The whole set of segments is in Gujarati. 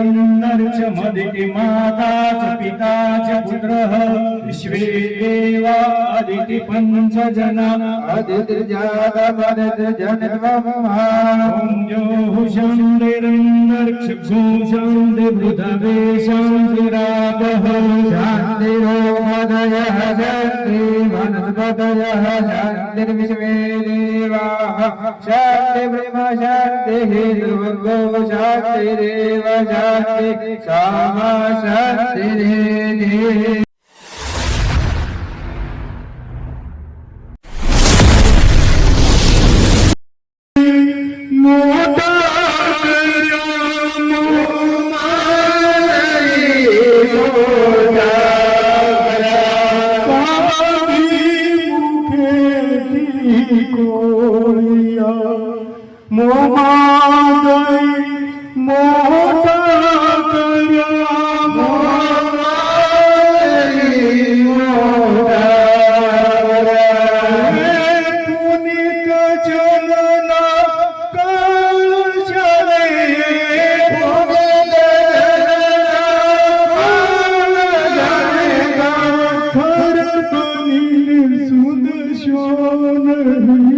રણિરન્નર્ચમદિતિ માતા ચ પિતા ચ પુત્રઃ વિશ્વે એવ અદિતિ પંચ જના અદિતિર્જાતમદિતિર્જન્મમ્હા ॐ શાંતિરન્નર્ક્ષ ભૂ શાંતિ ભૂતવે શાંતિરાપહ શાંતિરો शान्तिरापः शान्तिर्विश्वे देवाः शान्तिर्ब्रह्म शान्तिः दुर्गो शान्तिरेव शान्ति सामा शान्तिरेधि shoulder.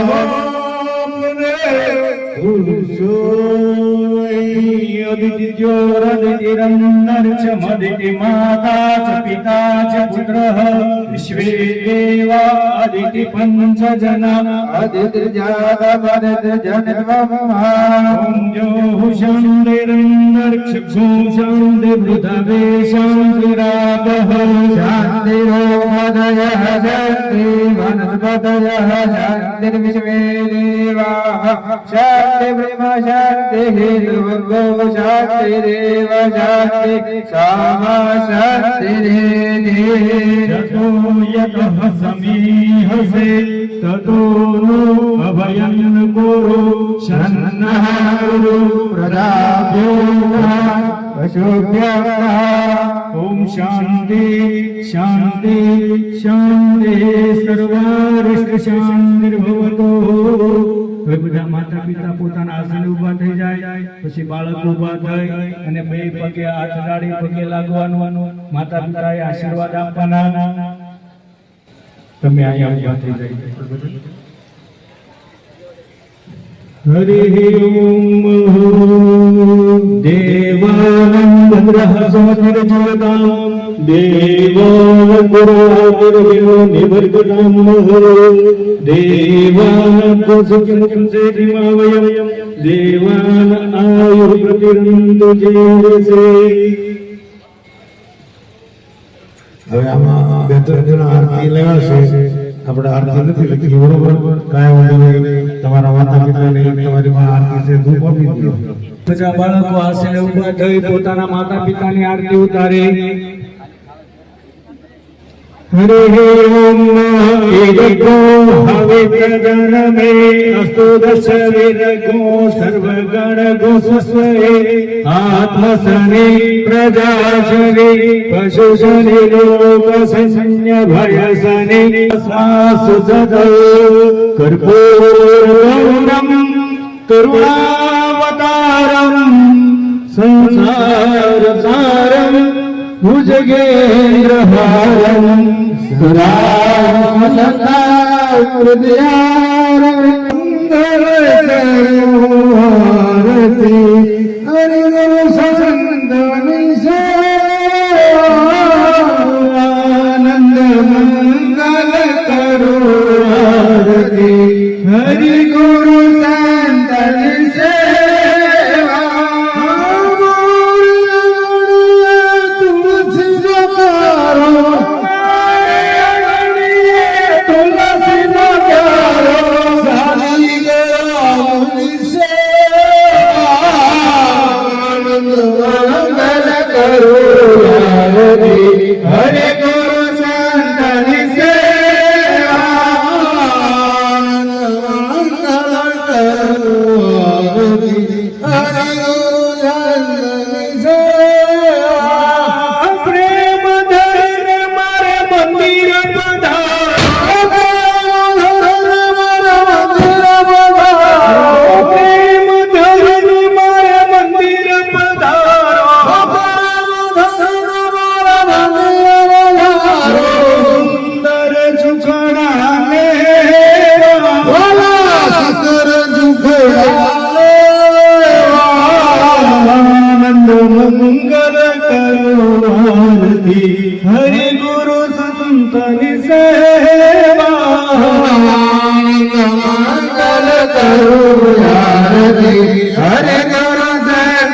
हमने निरन्नर च मदिति माता च पिता च पुत्रः विश्वे देवा अदिति पञ्च जना अदितिजातपदितिजन्मः ॐ जोः शं निरन्न योः शान्तिरन्तरिक्षो शान्तिपृथवे शान्तिरापः शान्तिरोमदयः शान्ति वनस्पतयः शान्तिर्विश्वे देवाः शान्तिब्रह्म शान्तिः दुर्गो शान्तिरेव शान्ति सामा शान्तिरेधि यतो यतः समीहसे ततो नो अभयं कुरु शन्नः कुरु प्रदाभ्यो पशुभ्यः ॐ शान्ति शान्ति शान्ति સર્વારિષ્ટ શાંતિર્ભવતો હવે બધા માતા પિતા પોતાના આસને ઊભા થઈ જાય પછી બાળક ઊભા થઈ અને બે પગે હાથ ડાળી પગે લાગવાનું માતા પિતાએ આશીર્વાદ આપવાના તમે અહીંયા ઊભા થઈ જાય હરિ ઓમ દેવાનંદ્રઃ સમતિર્જવતામ દેવો ગુરુર્વિનો નિવર્ગતામ દેવાન કોસુકિમ સેતિમાવયમ દેવાન આયુ પ્રતિરંતુ જેસે હવે આમાં બે ત્રણ જણા આરતી લેવાશે આપણે આરતી નથી લખી બરોબર? કાંઈ વાંધો નહીં. તમારા માતા પિતાની તમારી માં આરતી છે, ધૂપ આપી દીધો. બધા બાળકો આસને ઊભા થઈ પોતાના માતા પિતાની આરતી ઉતારે. हरि ओं गो हविगणे अस्तु दश विरगो सर्वगण गोसस्वरे आत्मसनि प्रजाशनि पशुशनि पशुशलिरो भयसनि सदौ कर्पूरम् करुणावतारम् संसारसारम् भुजगेन्द्रहारम्। કરુણાવતારમ સંસાર સારમ ભુજગેન્દ્રહારમ આનંદ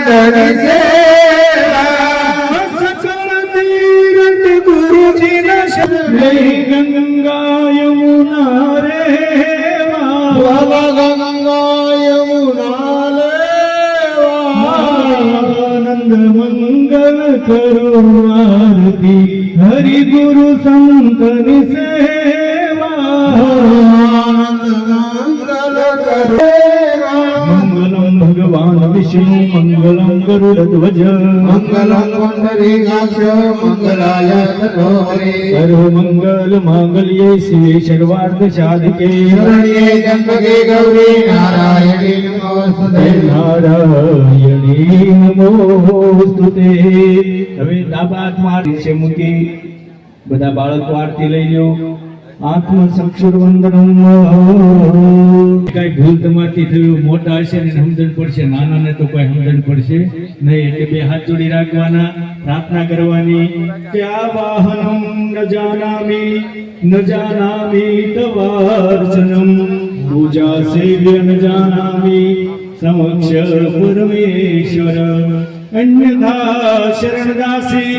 સંતની સેવા સકળ તીર્થ ગુરુજીના શરણે ગંગા યમુના રેવા આનંદ મંગલ કરો આરતી હરિ ગુરુ સંતની સેવા વિષ્ણુ મંગલં ગરુડધ્વજ મંગલં પુંડરીકાક્ષ મંગલાય સર્વ મંગલ માંગલ્યે શિવે સર્વાર્થ સાધકે શરણ્યે ત્ર્યંબકે ગૌરી નારાયણી નમોસ્તુતે નારાયણી નમોસ્તુતે હવે હાથમાં છે મૂકી. બધા બાળકો આરતી લઈ લો આત્મ સક્ષર વંદનમ કઈ ભૂલ તમારથી થયું મોટા હશે ને સમજણ પડશે નાનાને તો કોઈ સમજણ પડશે નહીં. એટલે બે હાથ જોડી રાખવાના પ્રાર્થના કરવાની. કે આ વાહનમ ન જાનામી ન જાનામી તવાર્ચનમ. પૂજા સેવ્ય ન જાનામી સમક્ષ પરમેશ્વર. અન્યથા શરણદાસી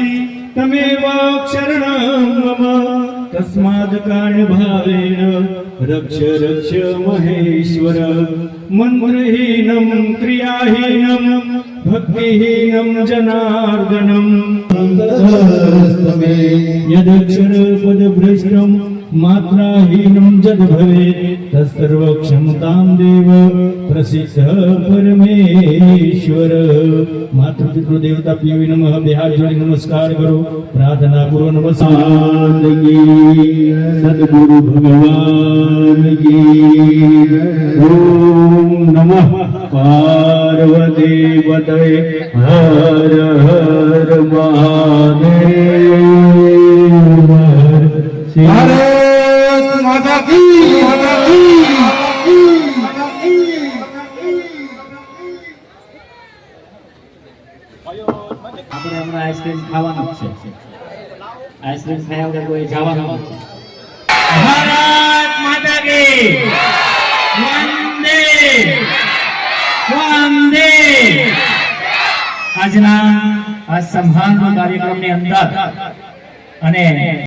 તમેવ શરણં મમ. तस्मात् कारणभावेन रक्ष रक्ष महेश्वर। मन्महीनम् क्रियाहीनं भक्तिहीनं जनार्दनं। यदक्षरपदभ्रष्टम् ભ્રષ્ટમ માત્રાહીનમ જદ ભવે તત્સર્વ ક્ષમતામ દેવ પ્રસિદ્ધ પરમેશ્વર માતૃ પિતૃ દેવતા પીવી નમઃ બે હાથ જોડી નમસ્કાર કરો પ્રાર્થના પૂર્વ નમસ્કાર સદગુરુ ભગવાન કી આઈસ્ક્રીમ ખાયા વગર કોઈ જવાનું ભારત માતા કી વંદે. વંદે. આજના આ સંહાર કાર્યક્રમની અંદર અને